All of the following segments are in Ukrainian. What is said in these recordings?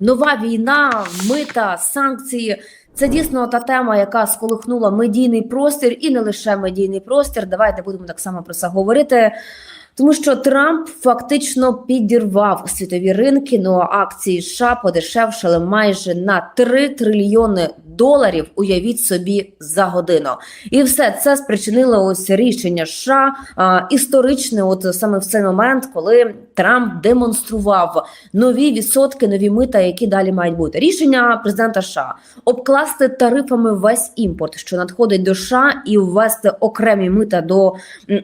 нова війна, мита, санкції. Це дійсно та тема, яка сколихнула медійний простір, і не лише медійний простір. Давайте будемо так само про це говорити. Тому що Трамп фактично підірвав світові ринки. Ну а акції США подешевшили майже на 3 трильйони доларів. Уявіть собі за годину, і все це спричинило ось рішення США а, історичне. От саме в цей момент, коли Трамп демонстрував нові відсотки, нові мита, які далі мають бути. Рішення президента США обкласти тарифами весь імпорт, що надходить до США, і ввести окремі мита до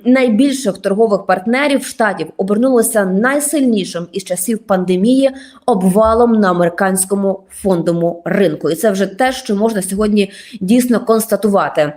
найбільших торгових партнерів штатів обернулося найсильнішим із часів пандемії обвалом на американському фондовому ринку. І це вже те, що можна сьогодні дійсно констатувати.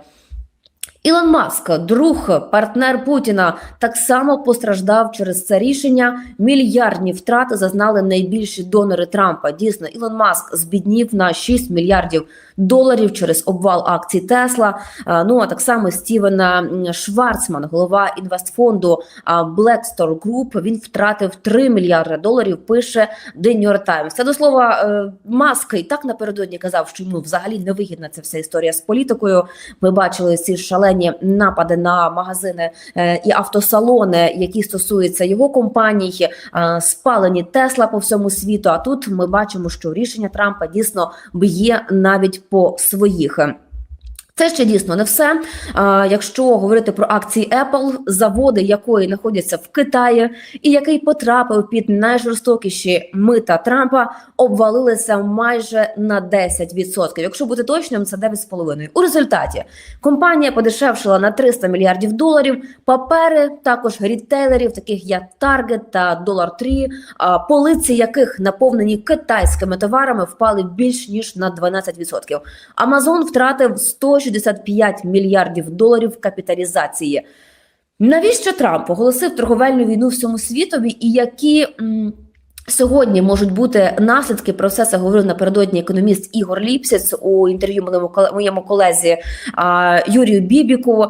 Ілон Маск, друг, партнер Путіна, так само постраждав через це рішення. Мільярдні втрати зазнали найбільші донори Трампа. Дійсно, Ілон Маск збіднів на 6 мільярдів доларів через обвал акцій Тесла. Ну а так само Стівена м, Шварцман, голова інвестфонду Blackstone Group, Він втратив 3 мільярди доларів. Пише The New York Times. Це до слова е, Маск і так напередодні казав, що йому взагалі не вигідна ця вся історія з політикою. Ми бачили ці шалені напади на магазини е, і автосалони, які стосуються його компаній, е, спалені Тесла по всьому світу. А тут ми бачимо, що рішення Трампа дійсно б'є навіть по своїх. Це ще дійсно не все. Якщо говорити про акції Apple, заводи якої знаходяться в Китаї, і який потрапив під найжорстокіші мита Трампа, обвалилися майже на 10%. Якщо бути точним, це 9,5%. У результаті компанія подешевшила на 300 мільярдів доларів. Папери також рітейлерів, таких як Target та Dollar Tree, полиці яких наповнені китайськими товарами, впали більш ніж на 12%. Амазон втратив 165 мільярдів доларів капіталізації. Навіщо Трамп оголосив торговельну війну всьому світові, і які сьогодні можуть бути наслідки? Про все це говорив напередодні економіст Ігор Ліпсець у інтерв'ю моєму кол- моєму колезі Юрію Бібіку.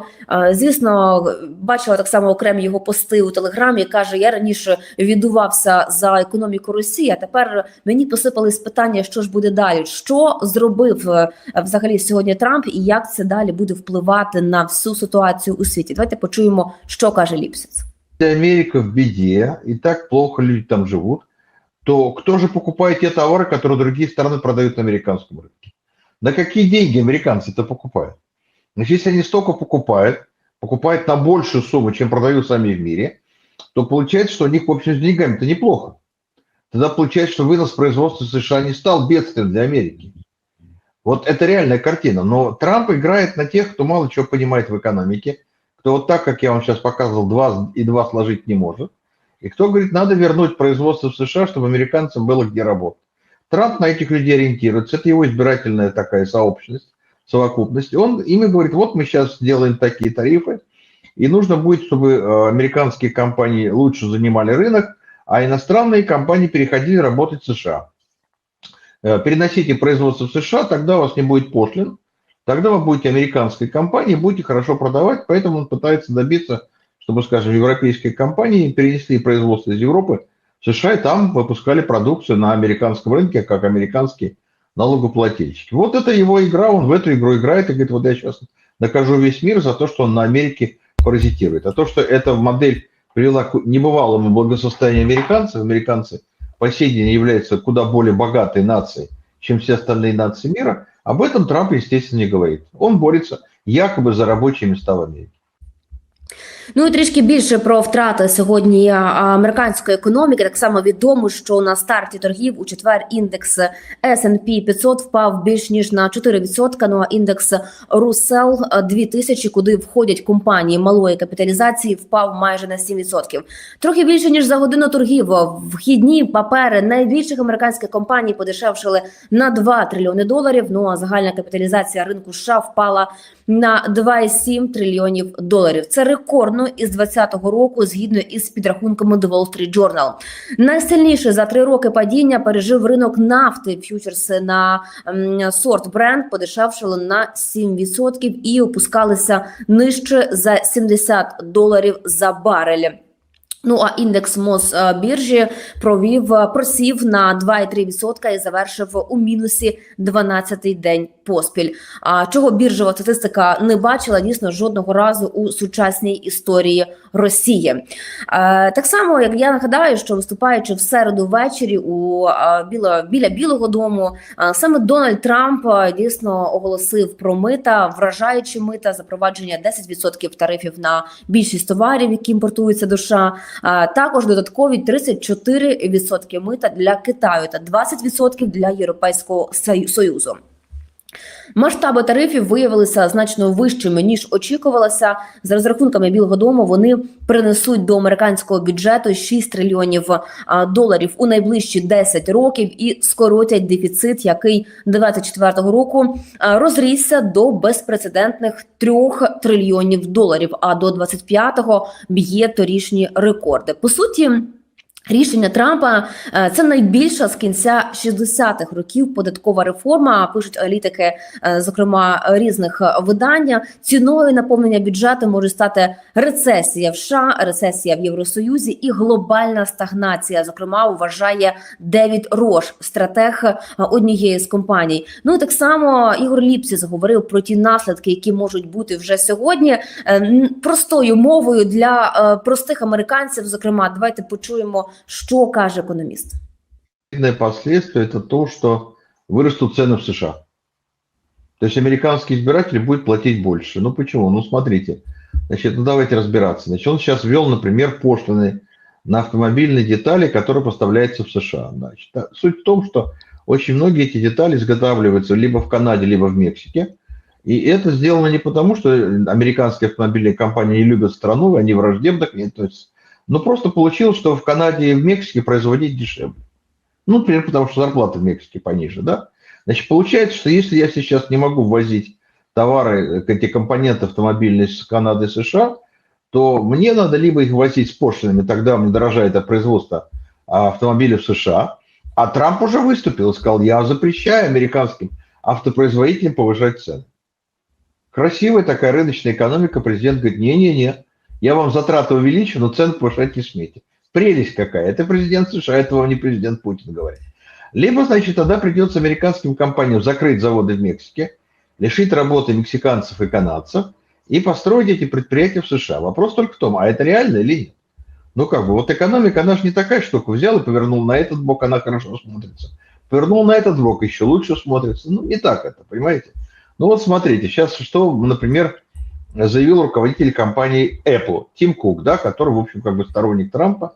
Звісно, бачила так само окремі його пости у телеграмі. каже: я раніше віддувався за економіку Росії. А тепер мені посипались питання, що ж буде далі. Що зробив е, взагалі сьогодні Трамп, і як це далі буде впливати на всю ситуацію у світі? Давайте почуємо, що каже Ліпсець. Америка в беде, и так плохо люди там живут, то кто же покупает те товары, которые другие страны продают на американском рынке? На какие деньги американцы это покупают? Значит, если они столько покупают, покупают на большую сумму, чем продают сами в мире, то получается, что у них, в общем, с деньгами это неплохо. Тогда получается, что вынос производства США не стал бедствием для Америки. Вот это реальная картина. Но Трамп играет на тех, кто мало чего понимает в экономике, кто вот так, как я вам сейчас показывал, два и два сложить не может. И кто говорит, надо вернуть производство в США, чтобы американцам было где работать. Трамп на этих людей ориентируется. Это его избирательная такая сообщность, совокупность. Он ими говорит, вот мы сейчас сделаем такие тарифы, и нужно будет, чтобы э, американские компании лучше занимали рынок, а иностранные компании переходили работать в США. Э, Переносите производство в США, тогда у вас не будет пошлин, тогда вы будете американской компанией, будете хорошо продавать, поэтому он пытается добиться, чтобы, скажем, европейские компании перенесли производство из Европы в США, и там выпускали продукцию на американском рынке, как американские налогоплательщики. Вот это его игра, он в эту игру играет и говорит, вот я сейчас накажу весь мир за то, что он на Америке паразитирует. А то, что эта модель привела к небывалому благосостоянию американцев, американцы по сей день являются куда более богатой нацией, чем все остальные нации мира, об этом Трамп, естественно, не говорит. Он борется якобы за рабочие места в Америке. Ну і трішки більше про втрати сьогодні американської економіки. Так само відомо, що на старті торгів у четвер індекс S&P 500 впав більш ніж на 4%, Ну а індекс Russell 2000, куди входять компанії малої капіталізації, впав майже на 7%. Трохи більше ніж за годину торгів. Вхідні папери найбільших американських компаній подешевшили на 2 трильйони доларів. Ну а загальна капіталізація ринку США впала на 2,7 трильйонів доларів. Це рекордно із 2020 року, згідно із підрахунками The Wall Street Journal. Найсильніше за три роки падіння пережив ринок нафти. Ф'ючерси на сорт бренд подешевшили на 7% і опускалися нижче за 70 доларів за барель. Ну а індекс Мосбіржі провів е, просів на 2,3% і завершив у мінусі 12-й день поспіль. А чого біржова статистика не бачила дійсно жодного разу у сучасній історії Росії. Е, так само, як я нагадаю, що виступаючи в середу ввечері у е, біло, біля Білого Дому, е, саме Дональд Трамп е, дійсно оголосив про мита, вражаючи мита, запровадження 10% тарифів на більшість товарів, які імпортуються до США. Також додаткові 34% мита для Китаю та 20% для Європейського Сою- Союзу. Масштаби тарифів виявилися значно вищими ніж очікувалося. За розрахунками Білого Дому вони принесуть до американського бюджету 6 трильйонів доларів у найближчі 10 років і скоротять дефіцит, який 24 року розрісся до безпрецедентних 3 трильйонів доларів. А до 25-го б'є торішні рекорди. По суті. Рішення Трампа е, це найбільша з кінця 60-х років податкова реформа. Пишуть аналітики, е, зокрема різних видання. Ціною наповнення бюджету може стати рецесія в США, рецесія в Євросоюзі і глобальна стагнація. Зокрема, вважає Девід Рош, стратег е, однієї з компаній. Ну і так само Ігор Ліпсіс говорив про ті наслідки, які можуть бути вже сьогодні. Простою мовою для простих американців. Зокрема, давайте почуємо, що каже економіст. Последствие это то, что вырастут цены в США. То есть американский избиратель будет платить больше. Ну почему? Ну смотрите, значит, ну давайте разбираться. Значит, он сейчас ввел, например, пошлины на автомобильные детали, которые поставляются в США. Значит, суть в том, что очень многие эти детали изготавливаются либо в Канаде, либо в Мексике. И это сделано не потому, что американские автомобильные компании не любят страну, они враждебно к ней относятся, но просто получилось, что в Канаде и в Мексике производить дешевле. Ну, например, потому что зарплата в Мексике пониже, да? Значит, получается, что если я сейчас не могу ввозить товары, э, эти компоненты автомобильные с Канады и США, то мне надо либо их возить с пошлинами, тогда мне дорожает это производство а, автомобилей в США, а Трамп уже выступил и сказал, я запрещаю американским автопроизводителям повышать цены. Красивая такая рыночная экономика, президент говорит, не-не-не, я вам затраты увеличу, но цены повышать не смейте. Прелесть какая. Это президент США, это вам не президент Путин говорит. Либо, значит, тогда придется американским компаниям закрыть заводы в Мексике, лишить работы мексиканцев и канадцев и построить эти предприятия в США. Вопрос только в том, а это реально или нет? Ну как бы, вот экономика, она же не такая штука. Взял и повернул на этот бок, она хорошо смотрится. Повернул на этот бок, еще лучше смотрится. Ну, не так это, понимаете? Ну вот смотрите, сейчас что, например, заявил руководитель компании Apple, Тим Кук, да, который, в общем, как бы сторонник Трампа.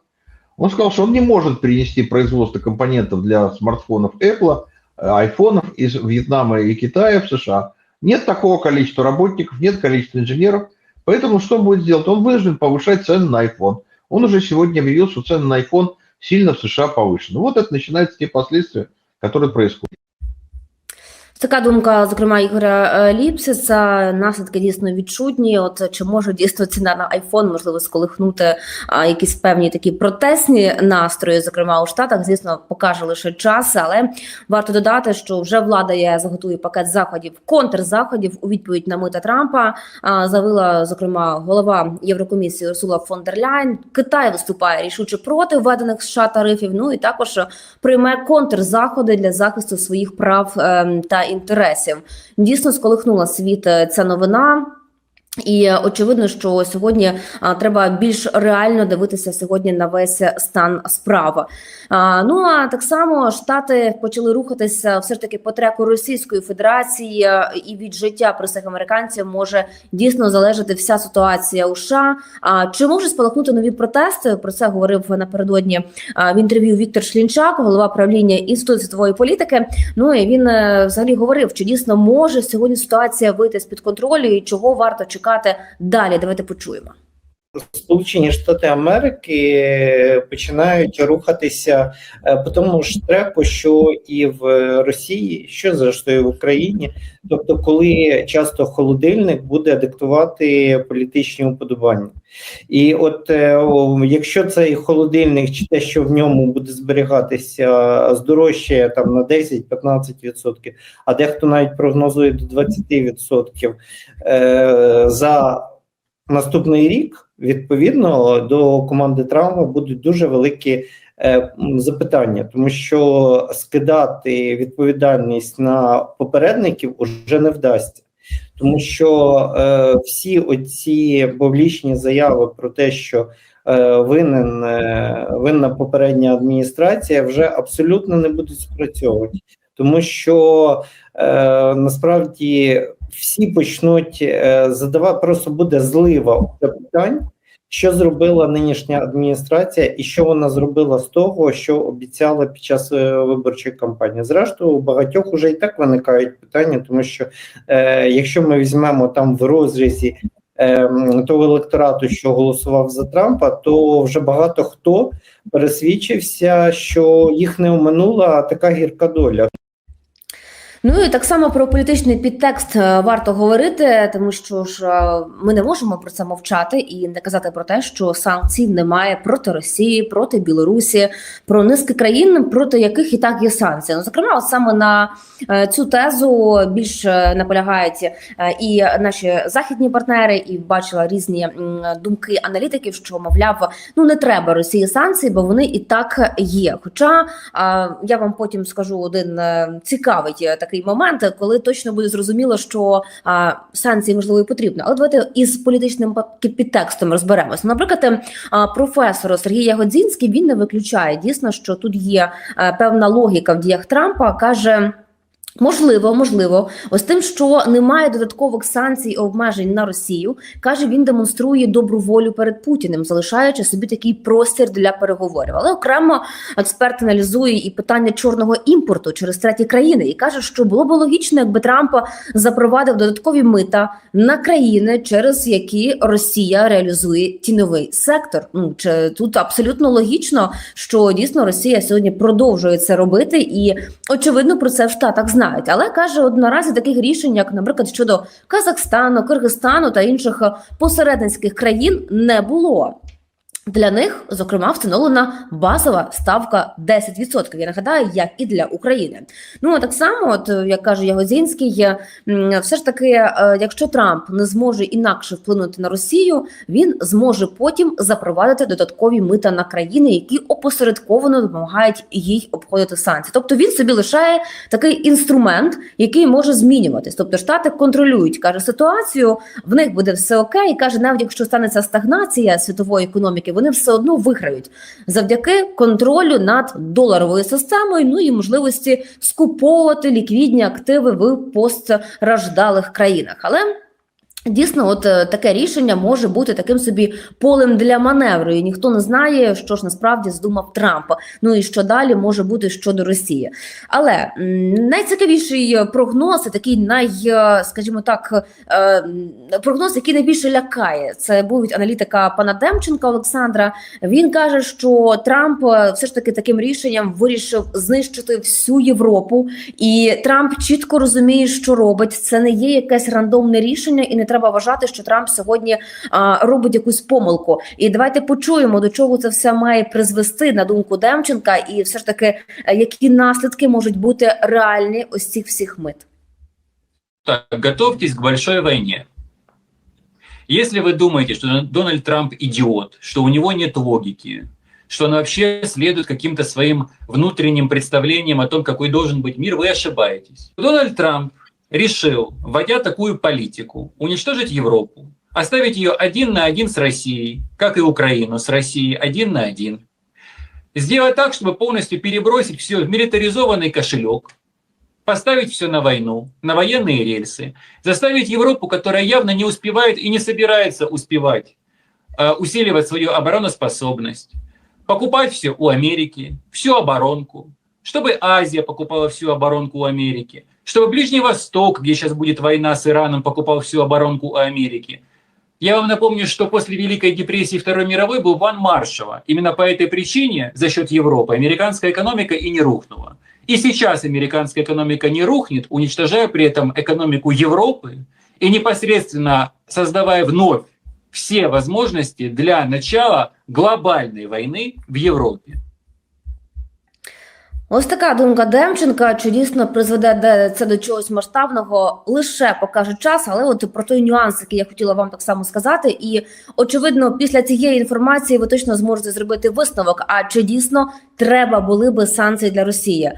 Он сказал, что он не может перенести производство компонентов для смартфонов Apple, э, айфонов из Вьетнама и Китая в США. Нет такого количества работников, нет количества инженеров. Поэтому что будет делать? Он вынужден повышать цены на iPhone. Он уже сегодня объявил, что цены на iPhone сильно в США повышены. Вот это начинаются те последствия, которые происходят. Така думка, зокрема, Ігоря е, Ліпсіса. Наслідки дійсно відчутні. От чи може дійсно ціна на айфон можливо сколихнути а, якісь певні такі протестні настрої, зокрема у Штатах, звісно, покаже лише час, але варто додати, що вже влада є заготує пакет заходів, контрзаходів у відповідь на мита Трампа. А, заявила зокрема голова Єврокомісії Урсула фон дер Ляйн. Китай виступає рішуче проти введених США тарифів. Ну і також прийме контрзаходи для захисту своїх прав ем, та інтересів. Дійсно сколихнула світ е, ця новина. І е, очевидно, що сьогодні а, треба більш реально дивитися сьогодні на весь стан справ. А, ну а так само штати почали рухатися все ж таки по треку Російської Федерації, е, і від життя простих американців може дійсно залежати вся ситуація у США. А чи може спалахнути нові протести? Про це говорив напередодні в інтерв'ю Віктор Шлінчак, голова правління інституту світової політики. Ну і він е, взагалі говорив, чи дійсно може сьогодні ситуація вийти з під контролю і чого варто чекати далі. Давайте почуємо. Сполучені Штати Америки починають рухатися е, по тому ж треку, що і в Росії, що зрештою в Україні. Тобто, коли часто холодильник буде диктувати політичні уподобання, і от е, якщо цей холодильник чи те, що в ньому буде зберігатися, здорожчає там на 10-15%, а дехто навіть прогнозує до 20% е, за наступний рік відповідно до команди Трампа будуть дуже великі е, запитання, тому що скидати відповідальність на попередників уже не вдасться. Тому що е, всі оці публічні заяви про те, що е, винен е, винна попередня адміністрація, вже абсолютно не будуть спрацьовувати, тому що е, насправді всі почнуть е, задавати, просто буде злива питань, що зробила нинішня адміністрація, і що вона зробила з того, що обіцяла під час е, виборчої кампанії. Зрештою, у багатьох уже і так виникають питання, тому що е, якщо ми візьмемо там в розрізі е, того електорату, що голосував за Трампа, то вже багато хто пересвідчився, що їх не оминула така гірка доля. Ну і так само про політичний підтекст е, варто говорити, тому що ж е, ми не можемо про це мовчати і не казати про те, що санкцій немає проти Росії, проти Білорусі, про низки країн, проти яких і так є санкції. Ну зокрема, от саме на е, цю тезу більше наполягають і наші західні партнери, і бачила різні думки аналітиків, що мовляв, ну не треба Росії санкцій, бо вони і так є. Хоча я вам потім скажу один цікавий е, такий момент, коли точно буде зрозуміло, що а, санкції можливо і потрібно. Але давайте із політичним підтекстом розберемося. Наприклад, е, а, професор Сергій Ягодзінський він не виключає дійсно, що тут є а, певна логіка в діях Трампа. каже. Можливо, можливо, ось тим, що немає додаткових санкцій і обмежень на Росію, каже, він демонструє добру волю перед Путіним, залишаючи собі такий простір для переговорів. Але окремо експерт аналізує і питання чорного імпорту через треті країни і каже, що було б логічно, якби Трамп запровадив додаткові мита на країни, через які Росія реалізує тіньовий сектор. Ну чи тут абсолютно логічно, що дійсно Росія сьогодні продовжує це робити, і очевидно про це в Штатах знають. Але каже, от наразі таких рішень, як, наприклад, щодо Казахстану, Киргизстану та інших е, посередницьких країн, не було. Для них, зокрема, встановлена базова ставка 10%. Я нагадаю, як і для України. Ну а так само, от як каже Ягозінський, е, все ж таки, е, якщо Трамп не зможе інакше вплинути на Росію, він зможе потім запровадити додаткові мита на країни, які опосередковано допомагають їй обходити санкції. Тобто він собі лишає такий інструмент, який може змінюватись. Тобто штати контролюють каже ситуацію, в них буде все окей. Каже, навіть якщо станеться стагнація світової економіки, вони все одно виграють завдяки контролю над доларовою системою. Ну і можливості скуповувати ліквідні активи в постраждалих країнах. Але Дійсно, от е, таке рішення може бути таким собі полем для маневру, і ніхто не знає, що ж насправді здумав Трамп. Ну і що далі може бути щодо Росії. Але найцікавіший прогноз, і такий най, е, скажімо так, е, прогноз, який найбільше лякає, це був аналітика пана Демченка Олександра. Він каже, що Трамп е, все ж таки таким рішенням вирішив знищити всю Європу, і Трамп чітко розуміє, що робить. Це не є якесь рандомне рішення, і не треба вважати, що Трамп сьогодні а, робить якусь помилку. І давайте почуємо, до чого це все має призвести на думку Демченка, і все ж таки, е, які наслідки можуть бути реальні ось цих всіх мит. Так, готовьтесь к большой войне. Если вы думаете, что Дональд Трамп идиот, что у него нет логики, что он вообще следует каким-то своим внутренним представлениям о том, какой должен быть мир, вы ошибаетесь. Дональд Трамп решил, вводя такую политику, уничтожить Европу, оставить ее один на один с Россией, как и Украину с Россией один на один. Сделать так, чтобы полностью перебросить все в милитаризованный кошелек, поставить все на войну, на военные рельсы, заставить Европу, которая явно не успевает и не собирается успевать, э, усиливать свою обороноспособность, покупать все у Америки, всю оборонку, чтобы Азия покупала всю оборонку у Америки, чтобы Ближний Восток, где сейчас будет война с Ираном, покупал всю оборонку Америки. Я вам напомню, что после Великой депрессии Второй мировой был план Маршала. Именно по этой причине за счет Европы американская экономика и не рухнула. И сейчас американская экономика не рухнет, уничтожая при этом экономику Европы и непосредственно создавая вновь все возможности для начала глобальной войны в Европе. Ось така думка Демченка. Чи дійсно призведе це до чогось масштабного, лише покаже час. Але от про той нюанс, який я хотіла вам так само сказати, і очевидно, після цієї інформації ви точно зможете зробити висновок. А чи дійсно треба були би санкції для Росії?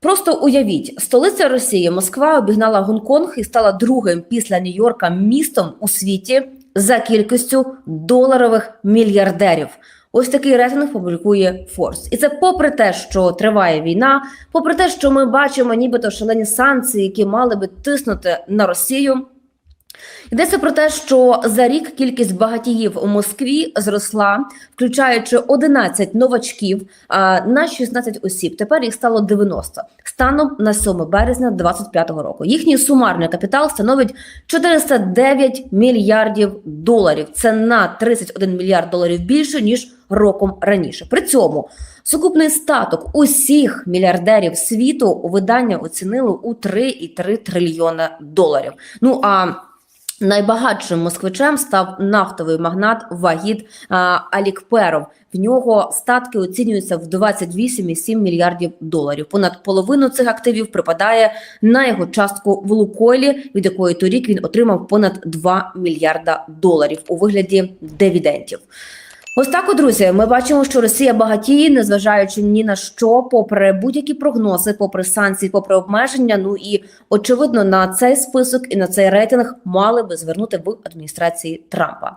Просто уявіть, столиця Росії, Москва обігнала Гонконг і стала другим після Нью-Йорка містом у світі за кількістю доларових мільярдерів. Ось такий рейтинг публікує Форс, і це попри те, що триває війна, попри те, що ми бачимо, нібито шалені санкції, які мали би тиснути на Росію. Йдеться про те, що за рік кількість багатіїв у Москві зросла, включаючи 11 новачків на 16 осіб. Тепер їх стало 90 станом на 7 березня 2025 року. Їхній сумарний капітал становить 409 мільярдів доларів. Це на 31 мільярд доларів більше ніж роком раніше. При цьому сукупний статок усіх мільярдерів світу видання оцінили у 3,3 трильйона доларів. Ну а Найбагатшим москвичем став нафтовий магнат Вагід Алікперов. В нього статки оцінюються в 28,7 мільярдів доларів. Понад половину цих активів припадає на його частку в Лукойлі, від якої торік він отримав понад 2 мільярда доларів у вигляді дивідендів. Ось так, друзі, ми бачимо, що Росія багатіє, незважаючи ні на що, попри будь-які прогнози, попри санкції, попри обмеження. Ну і очевидно, на цей список і на цей рейтинг мали би звернути в адміністрації Трампа.